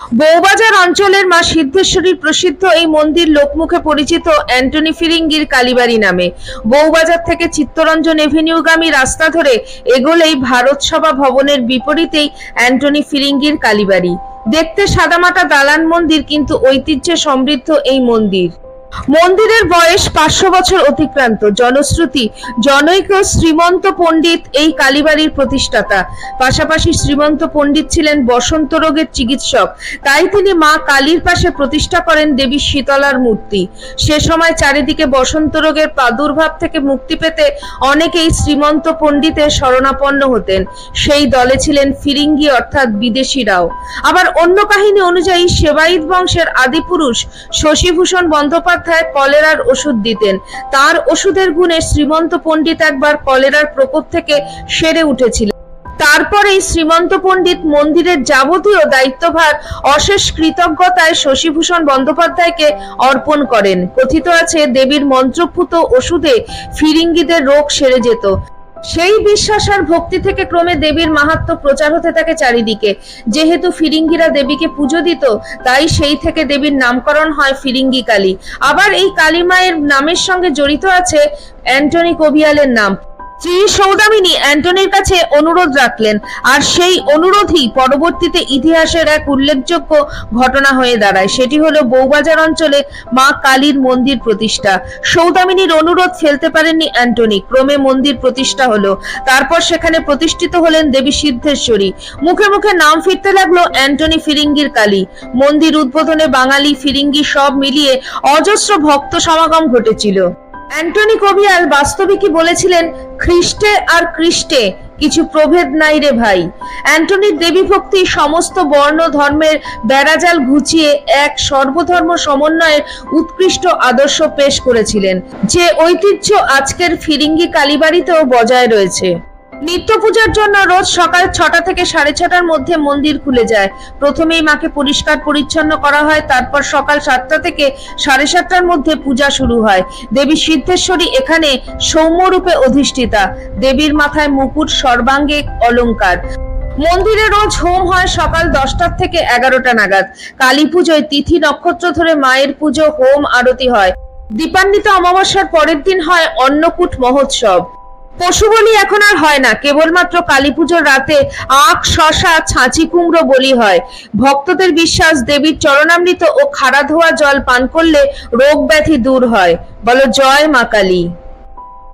বৌবাজার অঞ্চলের মা সিদ্ধেশ্বরীর প্রসিদ্ধ এই মন্দির লোকমুখে পরিচিত অ্যান্টনি ফিরিঙ্গির কালীবাড়ি নামে। বৌবাজার থেকে চিত্তরঞ্জন এভিনিউগামী রাস্তা ধরে এগোলেই ভারত সভা ভবনের বিপরীতেই অ্যান্টনি ফিরিঙ্গির কালীবাড়ি। দেখতে সাদামাটা দালান মন্দির, কিন্তু ঐতিহ্যে সমৃদ্ধ এই মন্দির। মন্দিরের বয়স পাঁচশো বছর অতিক্রান্ত। জনশ্রুতি, জনৈক শ্রীমন্ত পণ্ডিত এই কালীবাড়ির প্রতিষ্ঠাতা। পাশাপাশি শ্রীমন্ত পণ্ডিত ছিলেন বসন্ত রোগের চিকিৎসক। তাই তিনি মা কালীর পাশে প্রতিষ্ঠা করেন দেবী শীতলার মূর্তি। সে সময় চারিদিকে বসন্ত রোগের প্রাদুর্ভাব থেকে মুক্তি পেতে অনেকেই শ্রীমন্ত পণ্ডিতের শরণাপন্ন হতেন। সেই দলে ছিলেন ফিরিঙ্গি অর্থাৎ বিদেশিরাও। আবার অন্য কাহিনী অনুযায়ী সেবাইত বংশের আদিপুরুষ শশীভূষণ বন্দ্যোপাধ্যায় কলেরার ওষুধ দিতেন। তার ওষুধের গুণে শ্রীমন্ত পণ্ডিত একবার কলেরার প্রকোপ থেকে সেরে উঠেছিলেন। তারপরেই শ্রীমন্ত পণ্ডিত মন্দিরের যাবতীয় দায়িত্বভার অশেষ কৃতজ্ঞতায় শশীভূষণ বন্দ্যোপাধ্যায়কে অর্পণ করেন। কথিত আছে, দেবীর মন্ত্রপুত ওষুধে ফিরিঙ্গিদের রোগ সেরে যেত। সেই বিশ্বাস আর ভক্তি থেকে ক্রমে দেবীর মাহাত্ম প্রচার হতে থাকে চারিদিকে। যেহেতু ফিরিঙ্গিরা দেবীকে পুজো দিত, তাই সেই থেকে দেবীর নামকরণ হয় ফিরিঙ্গি কালী আবার এই কালী মায়ের নামের সঙ্গে জড়িত আছে অ্যান্টনি কবিয়ালের নাম। শ্রী সৌদামিনী অ্যান্টনির কাছে অনুরোধ রাখলেন। আর সেই অনুরোধই পরবর্তীতে ইতিহাসের এক উল্লেখযোগ্য ঘটনা হয়ে দাঁড়ায়। সেটি হলো বৌবাজার অঞ্চলে মা কালীর মন্দির প্রতিষ্ঠা। সৌদামিনীর অনুরোধ ফেলতে পারেননি অ্যান্টনি। ক্রমে মন্দির প্রতিষ্ঠা হলো। তারপর সেখানে প্রতিষ্ঠিত হলেন দেবী সিদ্ধেশ্বরী। মুখে মুখে নাম ফিরতে লাগল অ্যান্টনি ফিরিঙ্গির কালী। মন্দির উদ্বোধনে বাঙালি ফিরিঙ্গি সব মিলিয়ে অজস্র ভক্ত সমাগম ঘটেছিল। অ্যান্টনি কবিয়াল বাস্তবিকই বলেছিলেন, খ্রিস্টে আর খ্রিস্টে কিছু প্রভেদ নাই রে ভাই অ্যান্টনির দেবী ভক্তি সমস্ত বর্ণ ধর্মের বেড়াজাল ঘুচিয়ে এক সর্বধর্ম সমন্বয়ের উৎকৃষ্ট আদর্শ পেশ করেছিলেন, যে ঐতিহ্য আজকের ফিরিঙ্গি কালীবাড়িতেও বজায় রয়েছে। নিত্য পূজার জন্য রোজ সকাল ছটা থেকে সাড়ে ছটার মধ্যে মন্দির খুলে যায়। প্রথমেই মাকে পরিষ্কার পরিচ্ছন্ন করা হয়, তারপর সকাল সাতটা থেকে সাড়ে সাতটার মধ্যে পূজা শুরু হয়। দেবী সিদ্ধেশ্বরী এখানে সৌম্যরূপে অধিষ্ঠিতা। দেবীর মাথায় মুকুট, সর্বাঙ্গে অলংকার মন্দিরে রোজ হোম হয় সকাল দশটার থেকে এগারোটা নাগাদ। কালী পুজোয় তিথি নক্ষত্র ধরে মায়ের পুজো, হোম, আরতি হয়। দীপান্বিত অমাবস্যার পরের দিন হয় অন্নকূট মহোৎসব। পশু বলি এখন আর হয় না। কেবলমাত্র কালী পুজোর রাতে আখ, শশা, ছাঁচি কুমড়ো বলি হয়। ভক্তদের বিশ্বাস, দেবীর চরণামৃত ও খাড়া ধোয়া জল পান করলে রোগ ব্যাধি দূর হয়। বলো জয় মা কালী।